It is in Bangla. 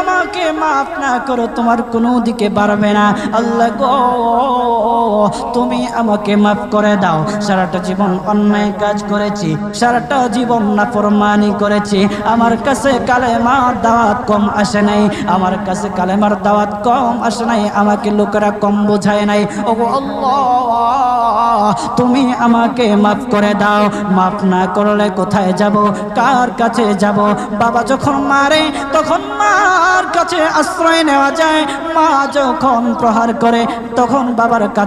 আমাকে মাফ না করো, তোমার কোনো দিকে বাড়বে না। আল্লাহ গো, তুমি আমাকে মাফ করে দাও। সারাটা জীবন অন্যায় কাজ করেছি, সারাটা জীবন না ফরমানি করেছি। আমার কাছে কালেমার দাওয়াত কম আসে নাই, আমার কাছে কালেমার দাওয়াত কম আসে নাই, আমাকে লোকেরা কম বোঝায় নাই। ও তুমি আমাকে মাফ করে দাও। মাফ না করলে কোথায় যাব? কার কাছে যাব? বাবা যখন মারে, তখন কাছে আশ্রয় নেওয়া যায় মা যখন প্রহার করে তখন বাবার কাছে